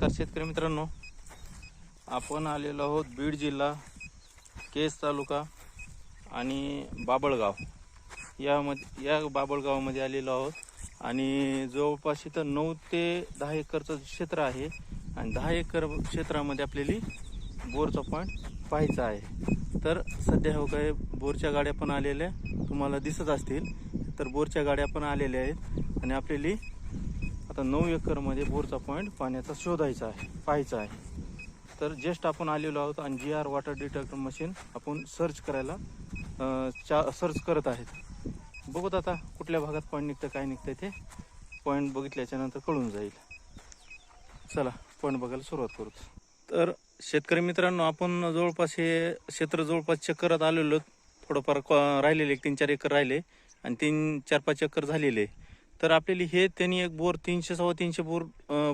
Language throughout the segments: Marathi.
नमस्कार शेतकरी मित्रांनो. आपण आलेलो आहोत बीड जिल्हा केस तालुका आणि बाबळगाव. यामध्ये या बाबळगावामध्ये आलेलो आहोत. आणि जवळपास इथं नऊ ते दहा एकरचं क्षेत्र आहे. आणि दहा एकर क्षेत्रामध्ये आपल्याली बोरचा पॉईंट पाहायचा आहे. तर सध्या हो काय बोरच्या गाड्या पण आलेल्या तुम्हाला दिसत असतील. तर बोरच्या गाड्या पण आलेल्या आहेत. आणि आपल्याली आता नऊ एकरमध्ये बोरचा पॉईंट पाण्याचा शोधायचा आहे पाहायचा आहे. तर जस्ट आपण आलेलो आहोत आणि G R water detector machine आपण सर्च करायला चा सर्च करत आहेत. बघूत आता कुठल्या भागात पॉईंट निघतं काय निघतं ते पॉईंट बघितल्याच्यानंतर कळून जाईल. चला पॉईंट बघायला सुरुवात करू तर शेतकरी मित्रांनो आपण जवळपास हे क्षेत्र जवळपास चक्करात आलेलो. थोडंफार राहिलेले एक तीन चार एकर राहिले आणि तीन चार पाच एकर झालेले. तर आपल्याला हे त्यांनी एक बोर तीनशे सव्वा तीनशे बोर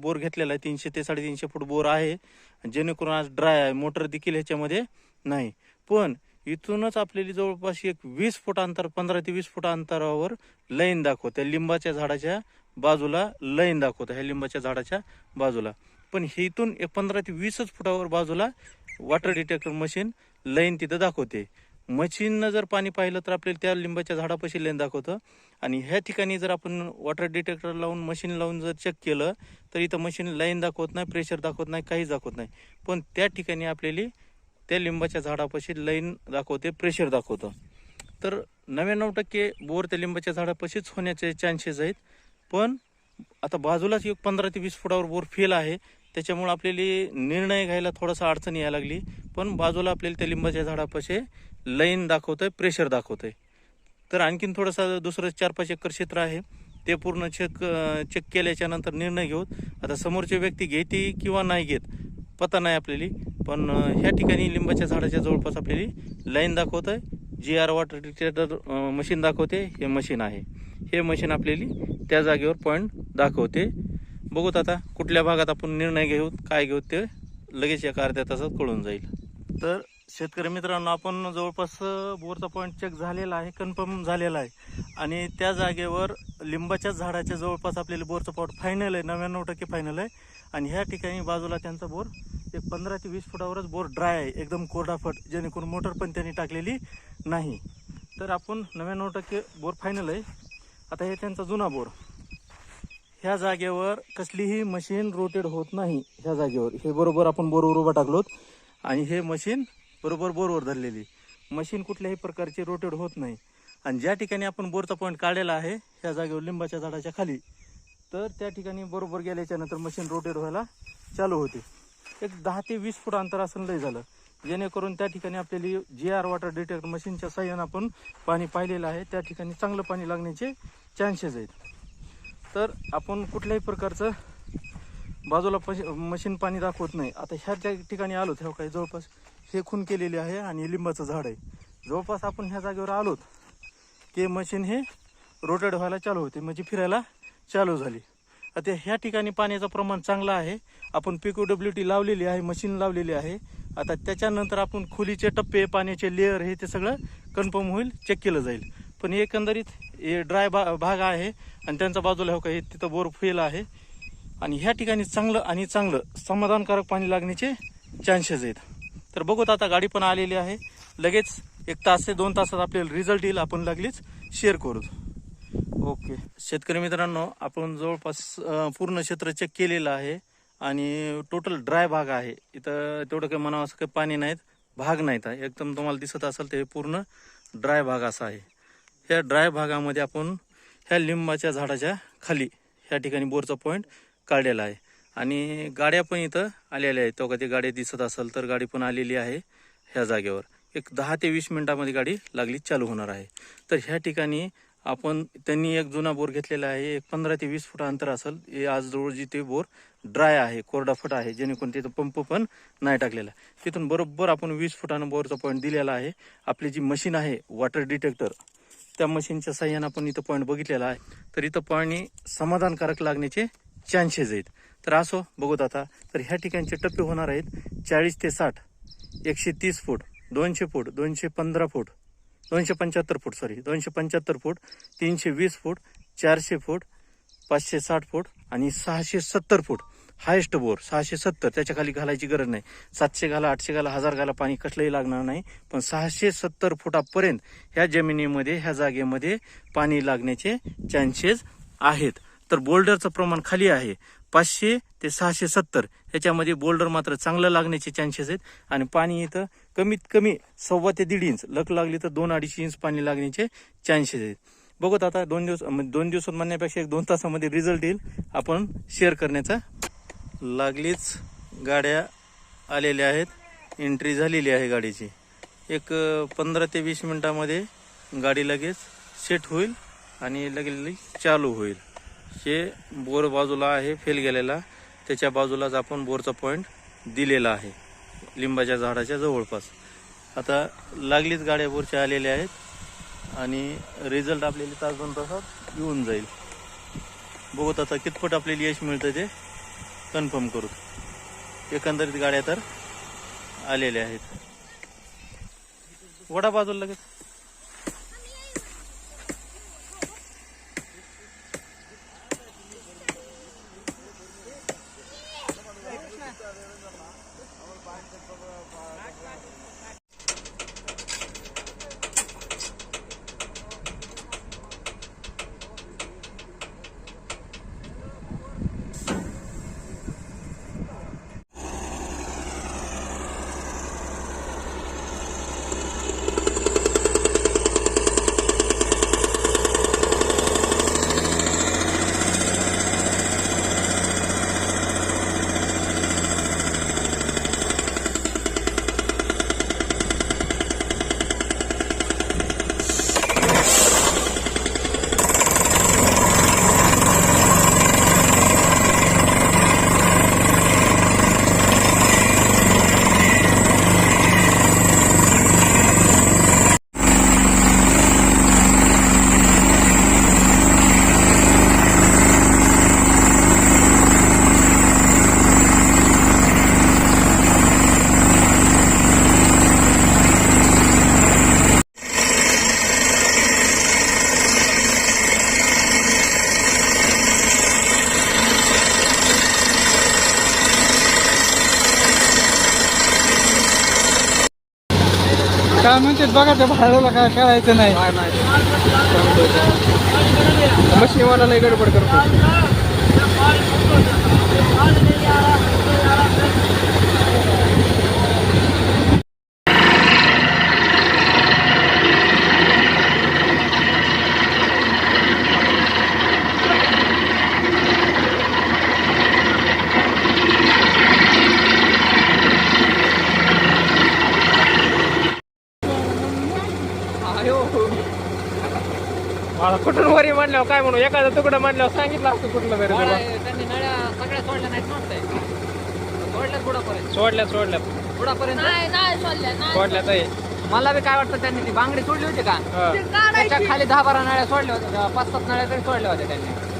बोर घेतलेला आहे. तीनशे ते साडेतीनशे फूट बोर आहे. जेणेकरून आज ड्राय आहे. मोटर देखील ह्याच्यामध्ये नाही. पण इथूनच आपल्याला जवळपास एक वीस फूट अंतर पंधरा ते वीस फूट अंतरावर लाईन दाखवते. लिंबाच्या झाडाच्या बाजूला लाईन दाखवते. ह्या लिंबाच्या झाडाच्या बाजूला. पण हे इथून एक पंधरा ते वीसच फुटावर बाजूला वॉटर डिटेक्टर मशीन लाईन तिथं दाखवते. मशीननं जर पाणी पाहिलं तर आपल्याला त्या लिंबाच्या झाडापाशी लाईन दाखवतं. आणि ह्या ठिकाणी जर आपण वॉटर डिटेक्टर लावून मशीन लावून जर चेक केलं तर इथं मशीन लाईन दाखवत नाही प्रेशर दाखवत नाही काहीच दाखवत नाही. पण त्या ठिकाणी आपल्याला त्या लिंबाच्या झाडापाशी लाईन दाखवते प्रेशर दाखवतं. तर नव्याण्णव टक्के बोर त्या लिंबाच्या झाडापाशीच होण्याचे चान्सेस आहेत. पण आता बाजूलाच एक पंधरा ते वीस फुटावर बोर फेल आहे. त्याच्यामुळे आपल्याला निर्णय घ्यायला थोडासा अडचण यायला लागली. पण बाजूला आपल्याला त्या लिंबाच्या झाडापाशी लाईन दाखवतंय प्रेशर दाखवतंय. तर आणखीन थोडंसं दुसरं चार पाच एकर क्षेत्र आहे. ते पूर्ण चेक चेक केल्याच्यानंतर निर्णय घेऊ आता समोरची व्यक्ती घेते किंवा नाही घेत पता नाही आपल्याला. पण ह्या ठिकाणी लिंबाच्या झाडाच्या जवळपास आपल्याला लाईन दाखवत आहे G R water detector machine दाखवते. हे मशीन आहे. हे मशीन आपल्याला त्या जागेवर पॉईंट दाखवते. बघूत आता कुठल्या भागात आपण निर्णय घेऊ काय घेऊ ते लगेच एका अर्ध्या तासात कळून जाईल. तर शेतकरी मित्रांनो आपण जवळपास बोरचा पॉईंट चेक झालेला आहे कन्फर्म झालेला आहे. आणि त्या जागेवर लिंबाच्या झाडाच्या जवळपास आपल्याला बोरचा पॉट फायनल आहे नव्याण्णव टक्के फायनल आहे. आणि ह्या ठिकाणी बाजूला त्यांचा बोर एक पंधरा ते वीस फुटावरच बोर ड्राय आहे एकदम कोरडाफट जेणेकरून मोटर पण त्यांनी टाकलेली नाही. तर आपण नव्याण्णव टक्के बोर फायनल आहे. आता हे त्यांचा जुना बोर. ह्या जागेवर कसलीही मशीन रोटेड होत नाही. ह्या जागेवर हे बरोबर आपण बोरवर उभा टाकलोत. आणि हे मशीन बरोबर बोरवर धरलेली. मशीन कुठल्याही प्रकारची रोटेट होत नाही. आणि ज्या ठिकाणी आपण बोरचा पॉईंट काढलेला आहे ह्या जागेवर लिंबाच्या झाडाच्या खाली. तर त्या ठिकाणी बरोबर गेल्याच्यानंतर मशीन रोटेट व्हायला चालू होते. एक दहा ते वीस फूट अंतर असं लय झालं. जेणेकरून त्या ठिकाणी आपल्याला जी आर वॉटर डिटेक्टर मशीनच्या साह्यानं आपण पाणी पाहिलेलं आहे. त्या ठिकाणी चांगलं पाणी लागण्याचे चान्सेस आहेत. तर आपण कुठल्याही प्रकारचं बाजूला पश- मशीन पाणी दाखवत नाही. आता ह्या ज्या ठिकाणी आलो तेव्हा काही जवळपास हे खून केलेले आहे आणि लिंबाचं झाड आहे. जवळपास आपण ह्या जागेवर आलोत की मशीन हे रोटेट व्हायला चालू होते म्हणजे फिरायला चालू झाली. आता ह्या ठिकाणी पाण्याचं प्रमाण चांगलं आहे. आपण पिको डब्ल्यू टी लावलेली आहे मशीन लावलेली आहे. आता त्याच्यानंतर आपण खोलीचे टप्पे पाण्याचे लेअर हे ते सगळं कन्फर्म होईल चेक केलं जाईल. पण एकंदरीत हे ड्राय बा भाग आहे आणि त्यांचा बाजूला हो का हे तिथं बोर फेल आहे. आणि ह्या ठिकाणी चांगलं आणि चांगलं समाधानकारक पाणी लागण्याचे चान्सेस आहेत. तर बघूत आता गाडी पण आलेली आहे. लगेच एक तास ते दोन तासात आपल्याला रिझल्ट येईल. आपण लागलीच शेअर करू ओके. शेतकरी मित्रांनो आपण जवळपास पूर्ण क्षेत्र चेक केलेलं आहे. आणि टोटल ड्राय भाग आहे. इथं तेवढं काही म्हणावं असं काही पाणी नाहीत. भाग नाहीत. आहे. एकदम तुम्हाला दिसत असेल ते पूर्ण ड्राय भाग असा आहे. ह्या ड्राय भागामध्ये आपण ह्या लिंबाच्या झाडाच्या खाली ह्या ठिकाणी बोरचा पॉईंट काढलेला आहे. आणि गाड्या पण इथं आलेल्या आहेत. तो कधी गाडी दिसत असेल तर गाडी पण आलेली आहे ह्या जागेवर. एक दहा ते वीस मिनिटामध्ये गाडी लागली चालू होणार आहे. तर ह्या ठिकाणी आपण त्यांनी एक जुना बोर घेतलेला आहे. एक पंधरा ते वीस फुट अंतर असेल. हे आज जवळ ते बोर ड्राय आहे कोरडा फुट आहे. जेणेकरून तिथं पंप पण नाही टाकलेला. तिथून बरोबर आपण वीस फुटानं बोरचा पॉईंट दिलेला आहे. आपली जी मशीन आहे वॉटर डिटेक्टर त्या मशीनच्या साह्यानं आपण इथं पॉईंट बघितलेला आहे. तर इथं पाणी समाधानकारक लागण्याचे चान्सेस आहेत. तर असो बघूत आता. तर ह्या ठिकाणचे टप्पे होणार आहेत चाळीस ते साठ. एकशे तीस फूट दोनशे फूट दोनशे पंधरा फूट दोनशे पंच्याहत्तर फूट सॉरी दोनशे पंच्याहत्तर फूट तीनशे वीस फूट चारशे फूट पाचशे साठ फूट आणि सहाशे सत्तर फूट. हायेस्ट बोर सहाशे सत्तर. त्याच्याखाली घालायची गरज नाही. सातशे घाला आठशे घाला हजार घाला पाणी कसलंही लागणार नाही. पण सहाशे सत्तर फुटापर्यंत ह्या जमिनीमध्ये ह्या जागेमध्ये पाणी लागण्याचे चान्सेस आहेत. तर बोल्डरचं प्रमाण खाली आहे. पाचशे ते सहाशे सत्तर. ह्याच्यामध्ये बोल्डर मात्र चांगलं लागण्याचे चान्सेस आहेत. आणि पाणी इथं कमीत कमी सव्वा ते दीड इंच लक लागली तर दोन अडीच इंच पाणी लागण्याचे चान्सेस आहेत. बघत आता दोन दिवस दोन दिवसात म्हणण्यापेक्षा एक दोन तासामध्ये रिझल्ट येईल. आपण शेअर करण्याचा लागलीच गाड्या आलेल्या आहेत. एंट्री झालेली आहे गाडीची. एक पंधरा ते वीस मिनटामध्ये गाडी लगेच सेट होईल आणि लगेच लगेच चालू होईल. हे बोर बाजूला आहे फेल गेलेला. त्याच्या बाजूलाच आपण बोरचा पॉईंट दिलेला आहे लिंबाच्या झाडाच्या जवळपास. आता लागलीच गाड्या बोरच्या आलेल्या आहेत आणि रिझल्ट आपल्याला तास दोन तासात येऊन जाईल. बघत आता कितपट आपल्याला यश मिळतं ते कन्फर्म करू. एकंदरीत गाड्या तर आलेल्या आहेत. वडा बाजूला लगेच. बघा त्या भाड्याला काय करायचं नाही. शिवाला लय गडबड करतो. कुठून वरी म्हणल्यावर काय म्हणू? एखादा तुकडा म्हणल्यावर सांगितलं असतं कुठलं तरी तुला? त्यांनी नळ्या सगळ्या सोडल्या बुडापर्यंत. सोडल्या सोडल्या. बुडापर्यंत? नाही नाही सोडल्या नाही सोडल्या. ताई. मला बी काय वाटतं त्यांनी ती बांगडी सोडली होती का? हा. त्याच्याखाली दहा बारा नळ्या सोडल्या होत्या पाच सात नळ्या तरी सोडल्या होत्या त्यांनी.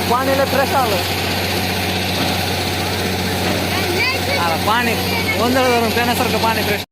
जाऊ पाणीला फ्रेश आलं पाणी. गोंधळ धरून पिण्यासारखं पाणी फ्रेश